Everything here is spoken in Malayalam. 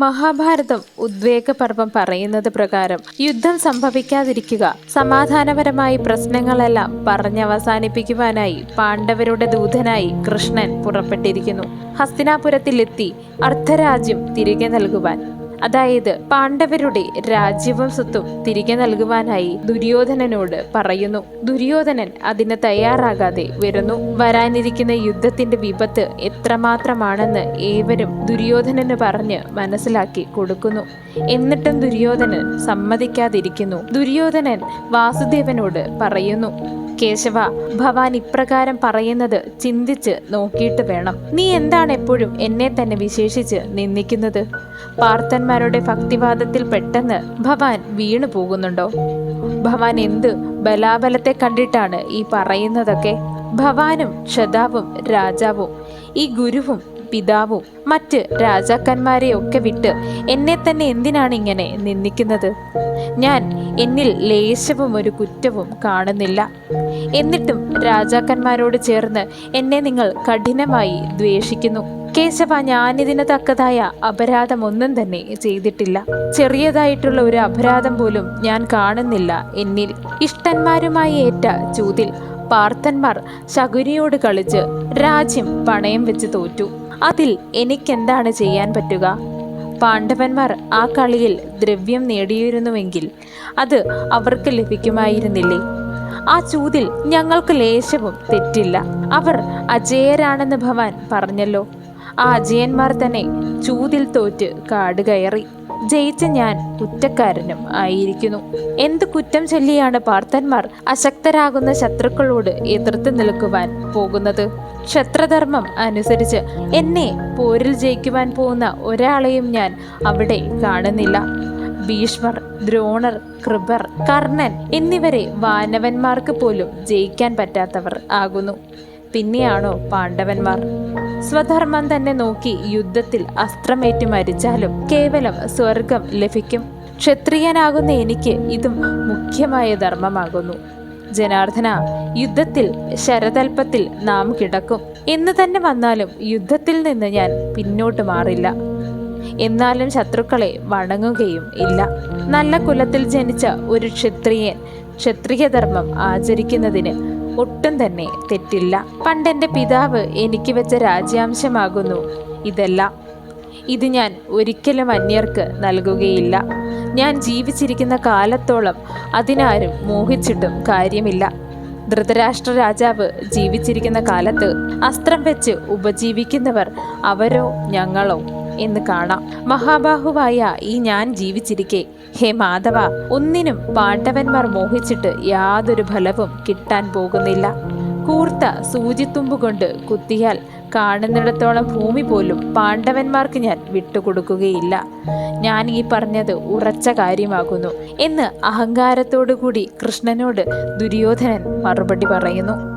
മഹാഭാരതം ഉദ്വേഗപർവം പറയുന്നത് പ്രകാരം യുദ്ധം സംഭവിക്കാതിരിക്കുക സമാധാനപരമായി പ്രശ്നങ്ങളെല്ലാം പറഞ്ഞവസാനിപ്പിക്കുവാനായി പാണ്ഡവരുടെ ദൂതനായി കൃഷ്ണൻ പുറപ്പെട്ടിരിക്കുന്നു. ഹസ്തിനാപുരത്തിലെത്തി അർദ്ധരാജ്യം തിരികെ നൽകുവാൻ. അതായത് പാണ്ഡവരുടെ രാജ്യവും സ്വത്തും തിരികെ നൽകുവാനായി ദുര്യോധനനോട് പറയുന്നു. ദുര്യോധനൻ അതിന് തയ്യാറാകാതെ വരുന്നു. വരാനിരിക്കുന്ന യുദ്ധത്തിന്റെ വിപത്ത് എത്രമാത്രമാണെന്ന് ഏവരും ദുര്യോധനന് പറഞ്ഞ് മനസ്സിലാക്കി കൊടുക്കുന്നു. എന്നിട്ടും ദുര്യോധനൻ സമ്മതിക്കാതിരിക്കുന്നു. ദുര്യോധനൻ വാസുദേവനോട് പറയുന്നു കേശവ ഭവാൻ ഇപ്രകാരം പറയുന്നത് ചിന്തിച്ച് നോക്കിയിട്ട് വേണം. നീ എന്താണ് എപ്പോഴും എന്നെ തന്നെ വിശേഷിച്ച് നിന്ദിക്കുന്നത്? പാർത്തന്മാരുടെ ഭക്തിവാദത്തിൽ പെട്ടെന്ന് ഭവാൻ വീണു പോകുന്നുണ്ടോ? ഭവാൻ എന്ത് ബലാബലത്തെ കണ്ടിട്ടാണ് ഈ പറയുന്നതൊക്കെ? ഭവാനും ക്ഷതാവും രാജാവും ഈ ഗുരുവും പിതാവും മറ്റ് രാജാക്കന്മാരെയൊക്കെ വിട്ട് എന്നെ തന്നെ എന്തിനാണ് ഇങ്ങനെ നിന്ദിക്കുന്നത്? ഞാൻ എന്നിൽ ലേശവും ഒരു കുറ്റവും കാണുന്നില്ല. എന്നിട്ടും രാജാക്കന്മാരോട് ചേർന്ന് എന്നെ നിങ്ങൾ കഠിനമായി ദ്വേഷിക്കുന്നു. കേശവ ഞാനിതിന് തക്കതായ അപരാധം ഒന്നും തന്നെ ചെയ്തിട്ടില്ല. ചെറിയതായിട്ടുള്ള ഒരു അപരാധം പോലും ഞാൻ കാണുന്നില്ല എന്നിൽ. ഇഷ്ടന്മാരുമായി ഏറ്റ ചൂതിൽ പാർത്തന്മാർ ശകുനിയോട് കളിച്ച് രാജ്യം പണയം വെച്ച് തോറ്റു. അതിൽ എനിക്കെന്താണ് ചെയ്യാൻ പറ്റുക? പാണ്ഡവന്മാർ ആ കളിയിൽ ദ്രവ്യം നേടിയിരുന്നുവെങ്കിൽ അത് അവർക്ക് ലഭിക്കുമായിരുന്നില്ലേ? ആ ചൂതിൽ ഞങ്ങൾക്ക് ലേശവും തെറ്റില്ല. അവർ അജയരാണെന്ന് ഭവാൻ പറഞ്ഞല്ലോ. ആ അജയന്മാർ തന്നെ ചൂതിൽ തോറ്റ് കാട് കയറി ജയിച്ച ഞാൻ കുറ്റക്കാരനും ആയിരിക്കുന്നു. എന്ത് കുറ്റം ചൊല്ലിയാണ് പാർത്ഥന്മാർ അശക്തരാകുന്ന ശത്രുക്കളോട് എതിർത്ത് നിൽക്കുവാൻ പോകുന്നത്? ക്ഷത്രധർമ്മം അനുസരിച്ച് എന്നെ പോരിൽ ജയിക്കുവാൻ പോകുന്ന ഒരാളെയും ഞാൻ അവിടെ കാണുന്നില്ല. ഭീഷ്മർ ദ്രോണർ കൃപർ കർണൻ എന്നിവരെ വാനവന്മാർക്ക് പോലും ജയിക്കാൻ പറ്റാത്തവർ ആകുന്നു. പിന്നെയാണോ പാണ്ഡവന്മാർ? സ്വധർമ്മം തന്നെ നോക്കി യുദ്ധത്തിൽ അസ്ത്രമേറ്റ് മരിച്ചാലും കേവലം സ്വർഗം ലഭിക്കും. ക്ഷത്രിയനാകുന്ന എനിക്ക് ഇതും മുഖ്യമായ ധർമ്മമാകുന്നു. ജനാർദ്ദന യുദ്ധത്തിൽ ശരതൽപ്പത്തിൽ നാം കിടക്കും. എന്ന് തന്നെ വന്നാലും യുദ്ധത്തിൽ നിന്ന് ഞാൻ പിന്നോട്ട് മാറില്ല. എന്നാലും ശത്രുക്കളെ വണങ്ങുകയും ഇല്ല. നല്ല കുലത്തിൽ ജനിച്ച ഒരു ക്ഷത്രിയൻ ക്ഷത്രിയധർമ്മം ആചരിക്കുന്നതിന് ഒട്ടും തന്നെ തെറ്റില്ല. പണ്ടെന്റെ പിതാവ് എനിക്ക് വെച്ച രാജ്യാംശമാകുന്നു. ഇതെല്ലാം ഇത് ഞാൻ ഒരിക്കലും അന്യർക്ക് നൽകുകയില്ല. ഞാൻ ജീവിച്ചിരിക്കുന്ന കാലത്തോളം അതിനാരും മോഹിച്ചിട്ടും കാര്യമില്ല. ധൃതരാഷ്ട്ര രാജാവ് ജീവിച്ചിരിക്കുന്ന കാലത്ത് അസ്ത്രം വെച്ച് ഉപജീവിക്കുന്നവർ അവരോ ഞങ്ങളോ? എന്ന് കാണാം. മഹാബാഹുവായ ഈ ഞാൻ ജീവിച്ചിരിക്കെ. ഹേ മാധവ ഒന്നിനും പാണ്ഡവന്മാർ മോഹിച്ചിട്ട് യാതൊരു ഫലവും കിട്ടാൻ പോകുന്നില്ല. കൂർത്ത സൂചിത്തുമ്പ് കൊണ്ട് കുത്തിയാൽ കാണുന്നിടത്തോളം ഭൂമി പോലും പാണ്ഡവന്മാർക്ക് ഞാൻ വിട്ടുകൊടുക്കുകയില്ല. ഞാൻ ഈ പറഞ്ഞത് ഉറച്ച കാര്യമാകുന്നു എന്ന് അഹങ്കാരത്തോടു കൂടി കൃഷ്ണനോട് ദുര്യോധനൻ മറുപടി പറയുന്നു.